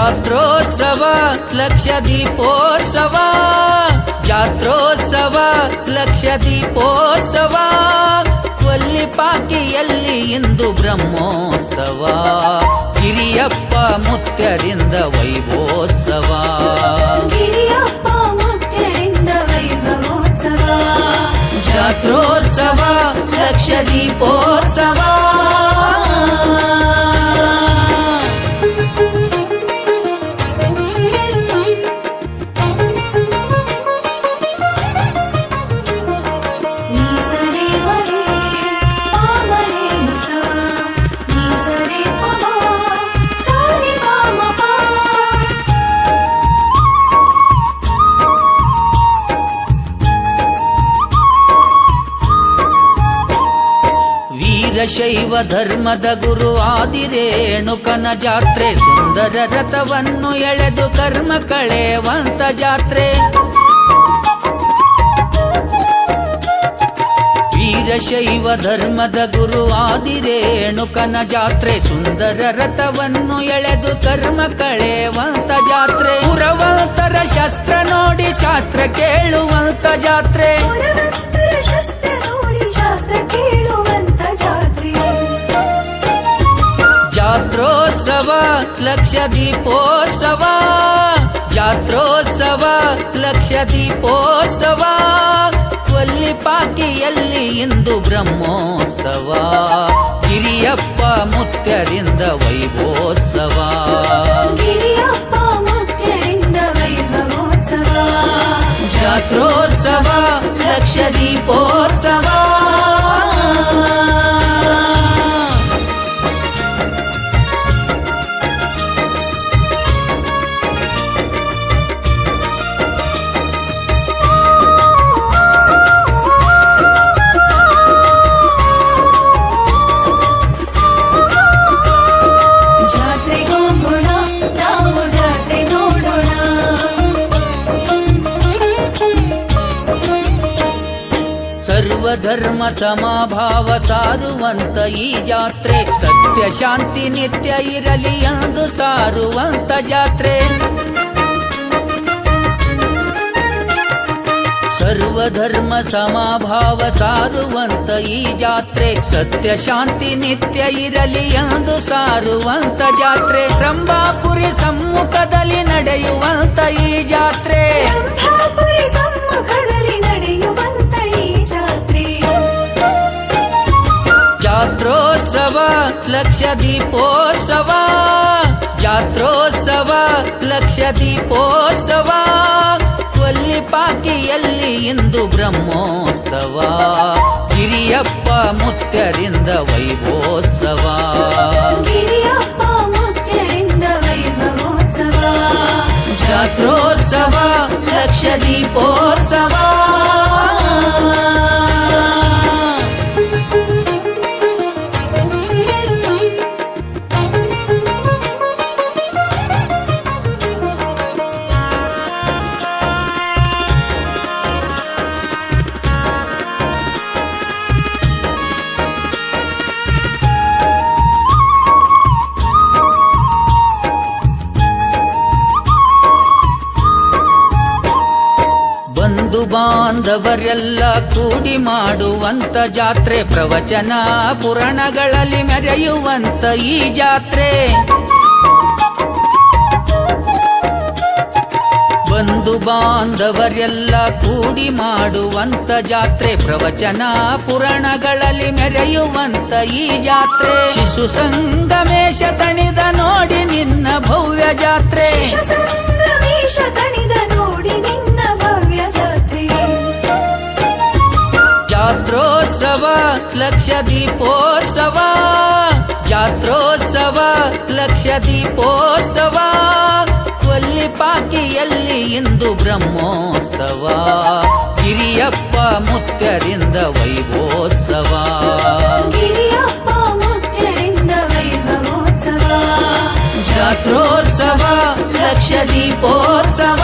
ಜಾತ್ರೋತ್ಸವ ಲಕ್ಷ ದೀಪೋತ್ಸವ. ಜಾತ್ರೋತ್ಸವ ಲಕ್ಷ ದೀಪೋತ್ಸವ. ಕೊಲ್ಲಿಪಾಕಿಯಲ್ಲಿ ಇಂದು ಬ್ರಹ್ಮೋತ್ಸವ. ಕಿರಿಯಪ್ಪ ಮುತ್ಯರಿಂದ ವೈಭೋತ್ಸವ ಗಿರಿಯಪ್ಪ ಮುಖ್ಯರಿಂದ ವೈಭವೋತ್ಸವ. ಜಾತ್ರೋತ್ಸವ ಲಕ್ಷ ದೀಪೋತ್ಸವ. ವೀರಶೈವ ಧರ್ಮದ ಗುರು ಆದಿರೇಣುಕನ ಜಾತ್ರೆ. ಸುಂದರ ರಥವನ್ನು ಎಳೆದು ಕರ್ಮ ಕಳೆವಂತ ಜಾತ್ರೆ. ವೀರಶೈವ ಧರ್ಮದ ಗುರು ಆದಿರೇಣುಕನ ಜಾತ್ರೆ. ಸುಂದರ ರಥವನ್ನು ಎಳೆದು ಕರ್ಮ ಕಳೆವಂತ ಜಾತ್ರೆ. ಪುರವಂತರ ಶಸ್ತ್ರ ನೋಡಿ ಶಾಸ್ತ್ರ ಕೇಳುವಂತ ಜಾತ್ರೆ. ಜಾತ್ರೋತ್ಸವ ಲಕ್ಷ ದೀಪೋತ್ಸವ ಜಾತ್ರೋತ್ಸವ ಲಕ್ಷ ದೀಪೋತ್ಸವ ಕೊಲ್ಲಿಪಾಕಿಯಲ್ಲಿ ಇಂದು ಬ್ರಹ್ಮೋತ್ಸವ ಕಿರಿಯಪ್ಪ ಮುತ್ತರಿಂದ ವೈಭೋತ್ಸವ ಗಿರಿಯಪ್ಪ ಮುತ್ತರಿಂದ ವೈಭವೋತ್ಸವ. ಜಾತ್ರೋತ್ಸವ ಸರ್ವಧರ್ಮ ಸಮಭಾವ ಸಾರುವಂತ ಈ ಜಾತ್ರೆ. ಸತ್ಯ, ಶಾಂತಿ, ನಿತ್ಯ ಇರಲಿ ಎಂದು ಸಾರುವಂತ ಜಾತ್ರೆ. ಸರ್ವಧರ್ಮ ಸಮಭಾವ ಸಾರುವಂತ ಈ ಜಾತ್ರೆ. ಸತ್ಯ, ಶಾಂತಿ, ನಿತ್ಯ ಇರಲಿ ಎಂದು ಸಾರುವಂತ ಜಾತ್ರೆ. ರಂಭಾಪುರಿ ಸಮ್ಮುಖದಲ್ಲಿ ನಡೆಯುವಂತ ಈ ಜಾತ್ರೆ. ಲಕ್ಷ ದೀಪೋತ್ಸವ ಜಾತ್ರೋತ್ಸವ ಲಕ್ಷ ದೀಪೋತ್ಸವ ಕೊಲ್ಲಿಪಾಕಿಯಲ್ಲಿ ಇಂದು ಬ್ರಹ್ಮೋತ್ಸವ ಕಿರಿಯಪ್ಪ ಮುತ್ತರಿಂದ ವೈಭೋತ್ಸವ. ಬಾಂಧವರೆಲ್ಲ ಕೂಡಿ ಮಾಡುವಂತ ಜಾತ್ರೆ, ಪ್ರವಚನ ಪುರಾಣಗಳಲ್ಲಿ ಮೆರೆಯುವಂತ ಈ ಜಾತ್ರೆ. ಬಂಧು ಬಾಂಧವರೆಲ್ಲ ಕೂಡಿ ಮಾಡುವಂತ ಜಾತ್ರೆ, ಪ್ರವಚನ ಪುರಾಣಗಳಲ್ಲಿ ಮೆರೆಯುವಂತ ಈ ಜಾತ್ರೆ. ಶಿಶು ಸಂಗಮೇಶ ಜಾತ್ರೋತ್ಸವ ಲಕ್ಷ ದೀಪೋತ್ಸವ ಜಾತ್ರೋತ್ಸವ ಲಕ್ಷ ದೀಪೋತ್ಸವ ಕೊಲ್ಲಿಪಾಕಿಯಲ್ಲಿ ಇಂದು ಬ್ರಹ್ಮೋತ್ಸವ. ಕಿರಿಯಪ್ಪ ಮುತ್ಯರಿಂದ ವೈಭೋತ್ಸವ ಗಿರಿಯಪ್ಪ ವೈಭವೋತ್ಸವ. ಜಾತ್ರೋತ್ಸವ ಲಕ್ಷ ದೀಪೋತ್ಸವ